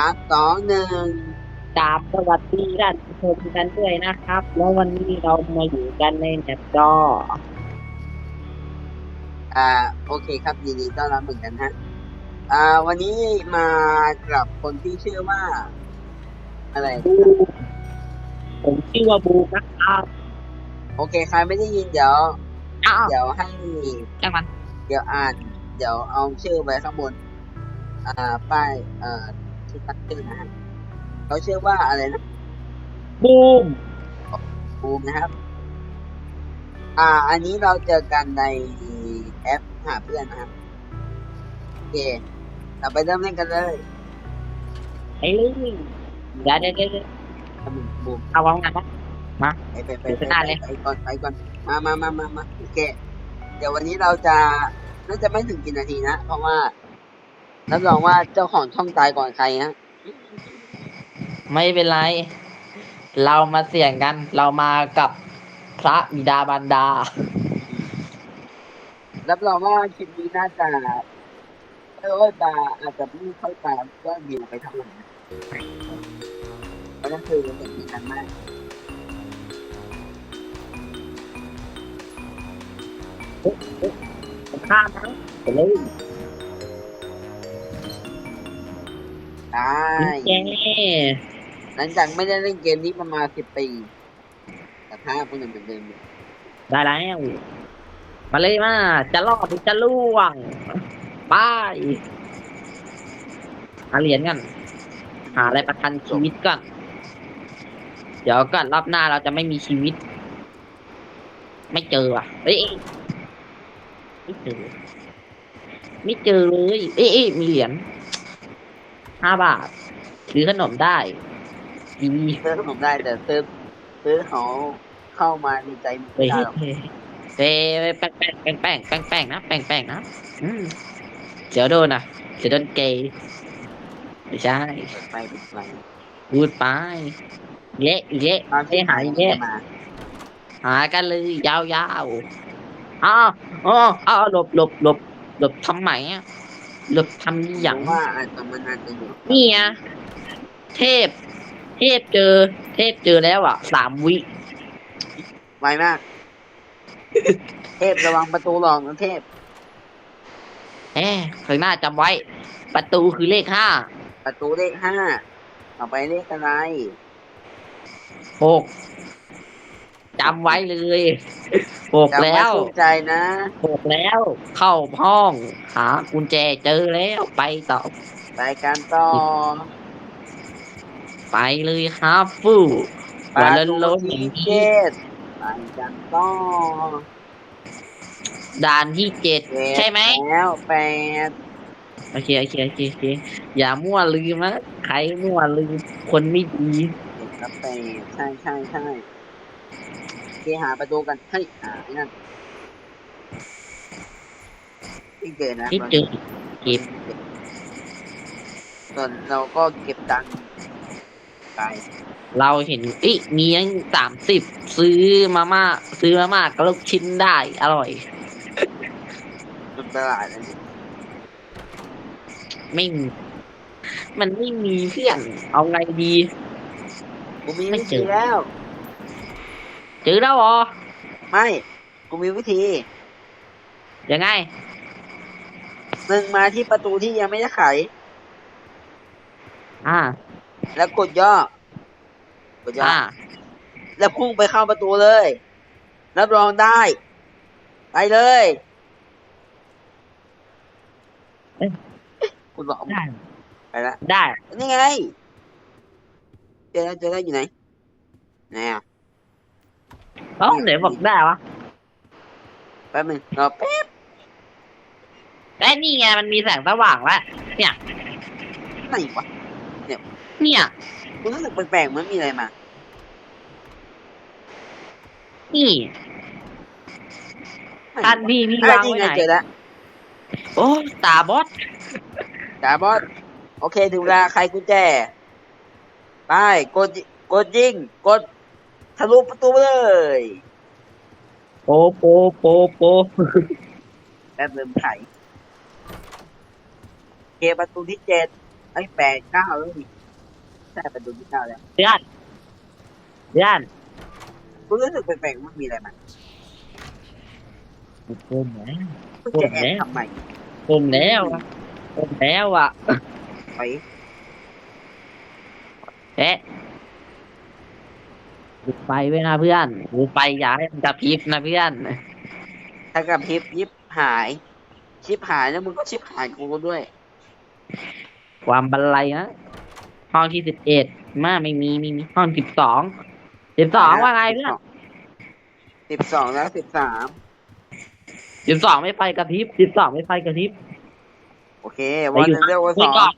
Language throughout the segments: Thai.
ามสองหนึ่งดาบสวัสดีท่านผู้ชมกันด้วยนะครับ แล้ววันนี้เรามาอยู่กันในแมปจออ่าโอเคครับยินดีต้อนรับเหมือนกันฮะอ่าวันนี้มากับคนที่ชื่อว่า อะไร บูผมชื่อว่าบูนะครับโอเคใครไม่ได้ยินเดี๋ยว อ้าวเดี๋ยวให้จังมัน เดี๋ยวอ่าน เดี๋ยวเอาชื่อไว้ข้างบน อ่า ป้ายเอ่อ ที่ตั้งชื่อนะฮะเขาชื่อว่าอะไรนะบูมบูมนะครับ อ่า อันนี้เราเจอกันในแอปหาเพื่อนนะครับโอเคเราไปเริ่มเล่นกันเลยไอ้ลืมเดี๋ยวเดี๋ยวเดี๋ยวเดี๋ยวบูมเอาวางงานปะไปไปไปเดี๋ยวไปจะได้เลยไปก่อนไปก่อนมามามามามาโอเค เดี๋ยววันนี้เราจะน่าจะไม่ถึงกี่นาทีนะ เพราะว่า รับรองว่าเจ้าของช่องตายก่อนใครฮะไม่เป็นไร เรามาเสี่ยงกัน เรามากับพระบิดาบรรดา รับรองว่าคลิปนี้น่าจะเออตาอาจจะไม่ค่อยตามก็วิวไปเท่าไหร่นะเพราะนั่นคือเป็นสิ่งที่สำคัญมากข้ามนะไปเล ยใช่แกหลังจากไม่ได้เล่นเกมนี้ประมาณสิบปีแต่ภาพก็ยังเหมือนเดิมอยู่ได้แล้วมาเลยมา จะรอดหรือจะล่วงไปหาเหรียญกัน หาอะไรประทันชีวิตก่อน เดี๋ยวก่อนรอบหน้าเราจะไม่มีชีวิต ไม่เจออะเอ้ยเอ้ยไม่เจอ ไม่เจอเลย เอ้ยเอ้ยมีเหรียญ ห้าบาท ซื้อขนมได้ดีซื้อขนมได้แต่ซื้อซื้อเขาเข้ามาในใจไม่เฮ้ยได้เฮ้ยหรอกเฮ้ยเฮ้ยแป้งแป้งแป้งแป้งแป้งแป้งนะแป้งแป้งนะอืมเดี๋ยวโดนอะเดี๋ยวโดนเกย์ไม่ใช่ ไปไปพูดไปเละเละตอนไปที่หาจะเละมาหากันเลยยาวๆอ้าวอ๋ออ้าวหลบหลบหลบหลบทำไมอะ หลบทำอย่างผมว่าอาจจะมันอาจจะอยู่นี่ไงเทพ เทพเจอ เทพเจอแล้วอะสามวิไวมาก เทพระวังประตูหลอกนะเทพแหมข้างหน้าจำไว้ ประตูคือเลขห้าประตูเลขห้าต่อไปเลขอะไรหก จำไว้เลยหกจำไแล้วขึ้นใจนะ หกแล้ว เข้าห้อง หากุญแจเจอแล้วไปต่อ ไปกันต่อไปเลยครับฟู่ปวันระละตูล้นอที่ย่างนี้เจ็ดไปกันต่อด่านที่เจ็ดเจ็ดใช่ไหมแล้วแปดโอเคโอเคโอเคโอเคอย่ามั่วลืมนะใครมั่วลืมคนไม่ดีเจ็ดกับแปดใช่ใช่ใช่โอ เคหาประตูกันเฮ้ยหาไอ้นั่นที่เจอนะที่เจอเก็บส่วนเราก็เก็บตังค์ไปเราเห็นอีมียังสามสิบซื้อมาม่าซื้อมาม่าก็ลูกชิ้นได้ อร่อยจนตลาดนั่นไม่มีมันไม่มีเพื่อนเอาไงดี กูมีไม่วิเจธีอแล้วเจอแล้วเหรอไม่ กูมีวิธี ยังไงหนึ่งมาที่ประตูที่ยังไม่ได้ไข อ่า แล้วกดย่อ กดย่ออ่า แล้วพุ่งไปเข้าประตูเลย รับรองได้ ไปเลยเอ้ย คุณบอกได้ ไปละ ได้ นี่ไง เจอแล้วเจอแล้วอยู่ไหน ไหนอะ เอ้าไหนบอกได้วะแป๊บหนึงรอแป๊บไอ้นี่ไงมันมีแสงสว่างแล้วเนี่ยไหนวะเนี่ย กูรู้สึกแปลกๆเหมือนมีอะไรมา นี่ไหท่านพี่พี่อะวางนี่ไว้ไงไหนเจอแล้วโอ้ตาบอสจ่าบอสโอเคถึงเวลาใครกุญแจ ไป กดยิกดยิง กดทะ ลุประตูเลยโปโปโปโปแป๊บเริ่มไขโอเคประตูที่เจ็ดไอ้แปดเก้าแล้วนี่ใช่ประตูที่เก้าแล้วเพื่อนเพื่อนกูรู้สึกแปลกๆมันมีอะไรมันผมแล้วกูจะแอบทำไมผมแล้วอะผมแล้วอะไปเอ๊ะ ดูไปไว้นะเพื่อนดูไปอย่าให้มันกระพริบนะเพื่อน ถ้ากับพริบยิบหาย ชิปหายแล้วมึงก็ชิปหายกูด้วย ความบันไลนะห้องที่สิบเอ็ดมาไม่มีไม่มีห้องสิบสองสิบสองว่าไงเพื่อนสิบสองแล้วสิบสามสิบสองไม่ไฟกระพริบสิบสองไม่ไฟกระพริบโอเควันหนึงเรียกว่าสนี่องก่อน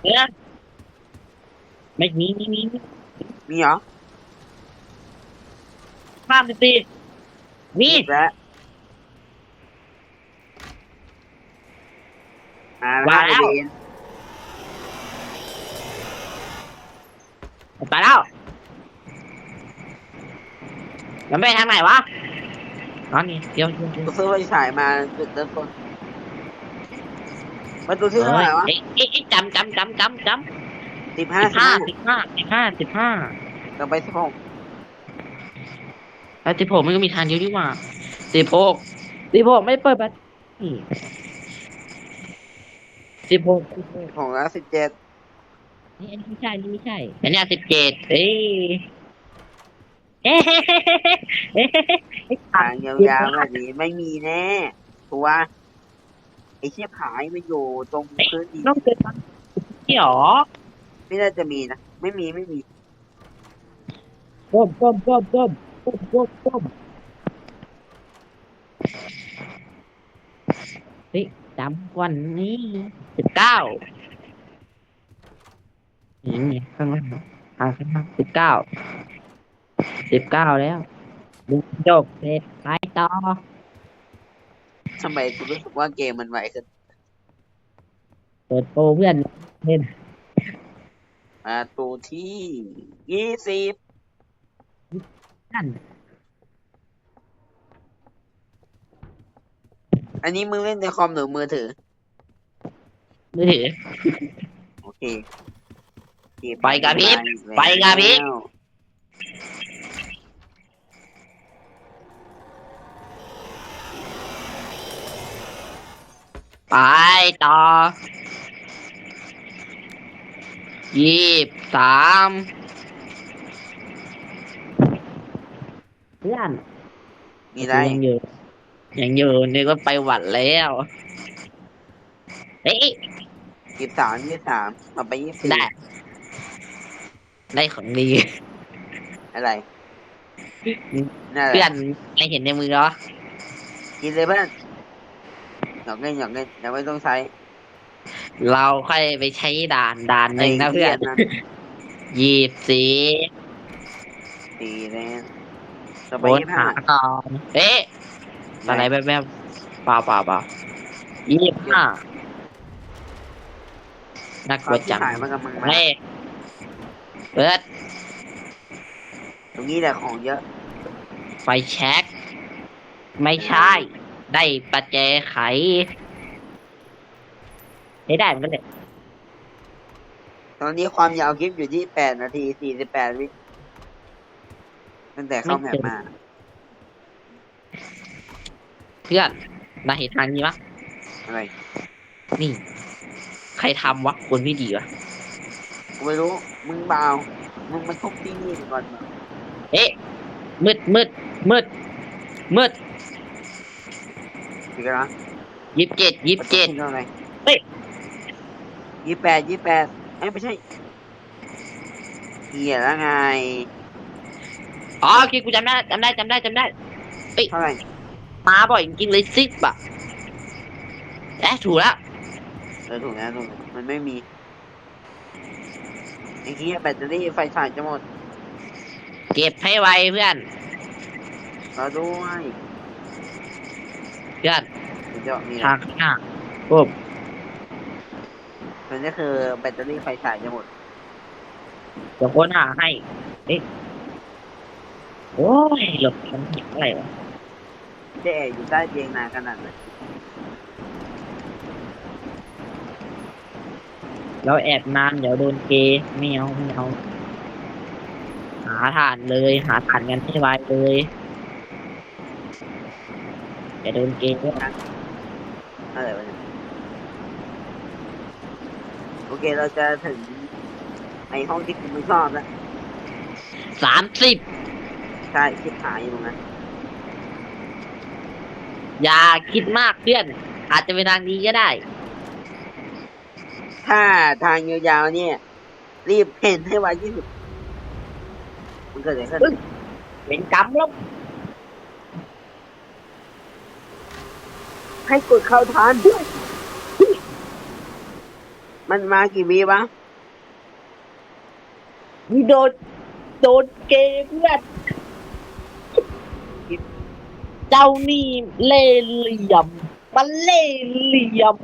เพื่อนไม่มีไม่มี มีเหรอห้ามสิบสี่มีแล้วอ่าว่าแล้วเรียนตายแล้วมันไปทางไหนวะอ๋อนี่เดี๋ยวเดี๋ยวเดี๋ยวกูซื้อไฟฉายมาจุดเริ่มต้นประตูที่เท่าไหร่วะ เอ้ยเอ้ยเอ้ยจำจำจำจำจำ สิบห้าสิบสิบห้าห้าสิบห้าสิบห้าสิบห้าเราไปสิบหกแล้วสิบหกมันก็มีทางเดียวดีกว่าสิบหกสิบหกไม่เปิดบัตรสิบหกสิบหกของแล้วสิบเจ็ดนี่อันนี้ไม่ใช่อันนี้ไม่ใช่อันนี้สิบเจ็ดเอ้ยเอ๊ะเฮ้เฮ้เฮ้เฮ้เฮ้ทางยาวๆแบบนี้ไม่มีแน่ตัวไอ้เชี่ยผายมันอยู่ตรงพื้นดินต้องเกิดนี่หรอ ไม่น่าจะมีนะ ไม่มีไม่มีก้มก้มก้มก้มก้มก้มก้มเฮ้ยจำวันนี้สิบเก้านี่ไงข้างล่างอ่าข้างล่างสิบเก้าสิบเก้าแล้วดูจบเสร็จไปต่อทำไมกูรู้สึกว่าเกมมันไวขึ้นเปิดโปรเพื่อนเล่น ประตูที่ยี่สิบนั่นอันนี้มึงเล่นในคอมหรือมือถือ มือถือ โอเคเกมไปกับพี่มาอีแล้วไปกับพี่ไปต่อ ยี่สิบสามเพื่อนมีอะไรยังอยู่ยังอยู่นี่ก็ไปหวัดแล้วเฮ้ยยี่สิบสามยี่สิบสามมาไปยี่สิบสี่ได้ ได้ของดี อะไรนั่นแหเพื่อละนไม่เห็นในมือเหรอกินเลยเพื่อนหยอกเล่นหยอกเล่นยังไม่ต้องใช้ เราค่อยไปใช้ด่านด่านหนึ่งนะเพื่อนไหี้ยยี่สิบสี่สี่แล้วจะไปโอนยี่สิบห้าหาก่อนเอ๊ะอะไรแบบแบบๆเปล่าเปล่าเปล่ายี่สิบห้าน่ากลัเอาวที่จังขายมากับมึงมาเฮ้ยเปิดตรงนี้แหละของเยอะไฟแช็ก ไม่ใช่ ได้ประแจไข ไม่ได้เหมือนกันเลยตอนนี้ความยาวคลิปอยู่ที่แปดนาทีสี่สิบแปดวิตั้งแต่เข้าแมปมา เพื่อนมาเห็นทางนี้ปะอะไร นี่ ใครทำวะคนไม่ดีวะกูไม่รู้ มึงเบามึงมาทุบที่นี่ก่อนมาเอ๊ะ มืดมืดมืดมืดสิกันนะยี่สิบเจ็ดยี่สิบเจ็ดเท่าไหร่เฮ้ย ยี่สิบแปดยี่สิบแปดเอ้ยไม่ใช่เหี้ยแล้วไง อ๋อโอเคกูจำได้จำได้จำได้จำได้เท่าไหร่มาบ่อยจริงๆเลยสิบอะเอ๊ะถูกแล้วเออถูกแล้วถูกแล้วมันไม่มีไอ้เหี้ยแบตเตอรี่ไฟฉายจะหมดเก็บให้ไวเพื่อนรอด้วยเพื่อนเดี๋ยวจะมีทางข้างหน้าปุ๊บ มันก็คือแบตเตอรี่ไฟฉายจะหมดเดี๋ยวค้นหาให้ เอ๊ะ โอ้ยหลบมันผิดอะไรวะเจ๊อยู่ใต้เตียงนานขนาดไหนเราแอบนานเดี๋ยวโดนเกย์ไม่เอาไม่เอา หาฐานเลย หาฐานกันให้ไวเลยอย่าโดนเกย์ด้วยนะอะไรวะเนี่ยโอ เคเราจะถึงไอห้องที่คุณไม่ชอบแล้วสามสิบใช่ชิบหายอยู่ตรงนั้นอย่าคิดมากเพื่อน อาจจะเป็นทางดีก็ได้ ถ้าทางยาวๆเนี่ย รีบเพ่นให้ไวที่สุดมันเกิดอะไรขึ้นเป็นกรรมแล้วให้กดเข้าทาน มันมากี่วีวะมีโดนโดนเกย์เพื่อนเจ้านี่เล่ห์เหลี่ยม มันเล่ห์เหลี่ยม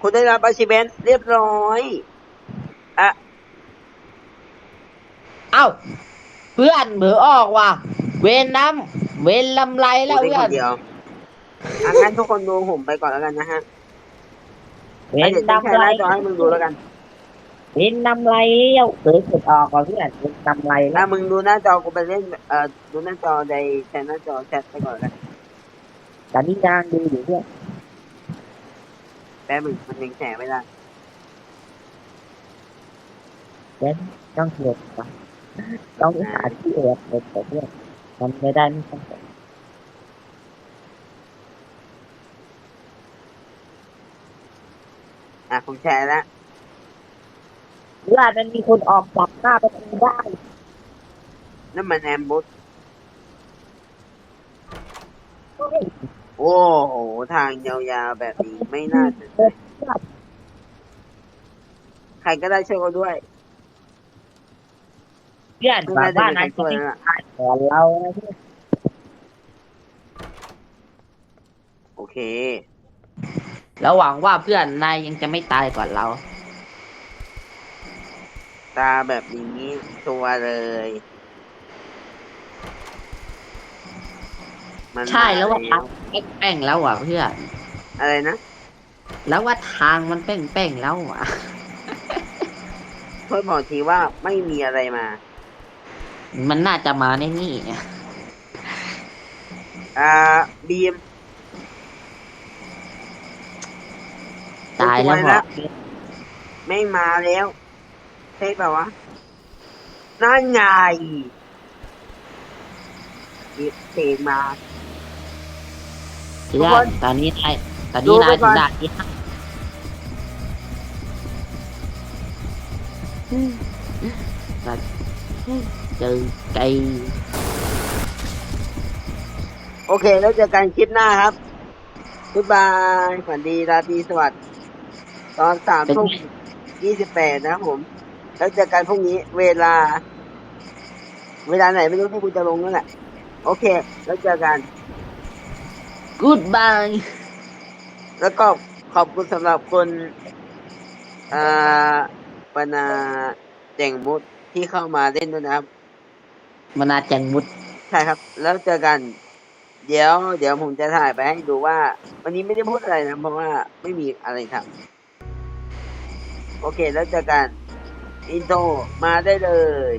คุณได้รับอาชิเบนเรียบร้อยอะเอ้า เพื่อนเบือออกว่ะ เวนน้ำเวนลำไรพูแล้ดวได้เพื่คอนนเดียว อะงั้นทุกคนดูผมไปก่อนแล้วกันนะฮะเวแล้วนเดี๋ยวจะแชลำร์ไรหน้าจอให้มึงดูแล้วกันเวนลำไรเลี้ยวเสือสุดออกว่ะเพื่อนเวนลำไรแล้ถ้าวมึงดูหน้าจอกูไปเล่นเอ่อดูหน้าจอในแชร์หน้าจอแชทไปก่อนแล้วกันแต่นี่นางดูอยู่เพื่อนแป๊บมึงมันยังแชร์ไม่ได้เวนต้องเกิดว่ะต้องหาที่แอบเกิดเพื่อนมันไม่ได้ไม่ต้อง อะผมแชร์แล้วเพื่อนมันมีคนออกจากหน้าประตูได้นั่นมันแอมบูสโอ้โห ทางยาวๆแบบนี้ไม่น่าจะใช่ใครก็ได้ช่วยเขาด้วยเพื่อนไม่กว่าน่าจะบ้านมีนั้ใครนจะช่วยไม่แล้วล่ะก่อนเรานะเพื่อนโอเค แล้วหวังว่าเพื่อนนายยังจะไม่ตายก่อนเรา ตาแบบนี้ตัวเลย มันใช่แล้วว่ามาทางแป้งๆแล้วอะเพื่อน อะไรนะ แล้วว่าทางมันแป้งๆแล้วอะเพื่อนบอกทีว่าไม่มีอะไรมา มันน่าจะมาในนี่อ่าบีม ตายแล้วไม่บไหวอละกไม่มาแล้วใช่ป่าวะนั่นไงบีมเพลงมาเพื่อทุกคนนตอนนี้นายตอนดูนี้ไปนายก่ถึอนงด่านที่ห้าเจอไก่โอเค แล้วเจอกันคลิปหน้าครับบ๊ายบายฝันดีราตรีสวัสดิ์ ตอนสามเป็นทุ่มไงยี่สิบแปดนะครับผม แล้วเจอกันพรุ่งนี้เวลา เวลาไหนไม่รู้ที่กูจะลงนั่นแหละ โอเค แล้วเจอกันกูดบายแล้วก็ขอบคุณสำหรับคนอ่าปนาเจ่งมุดที่เข้ามาเล่นด้วยนะครับ มนาจังมุดใช่ครับ แล้วเจอกัน เดี๋ยว เดี๋ยวผมจะถ่ายไปให้ดูว่า วันนี้ไม่ได้พูดอะไรนะ เพราะว่าไม่มีอะไรทำ โอเค แล้วเจอกัน อินโทรมาได้เลย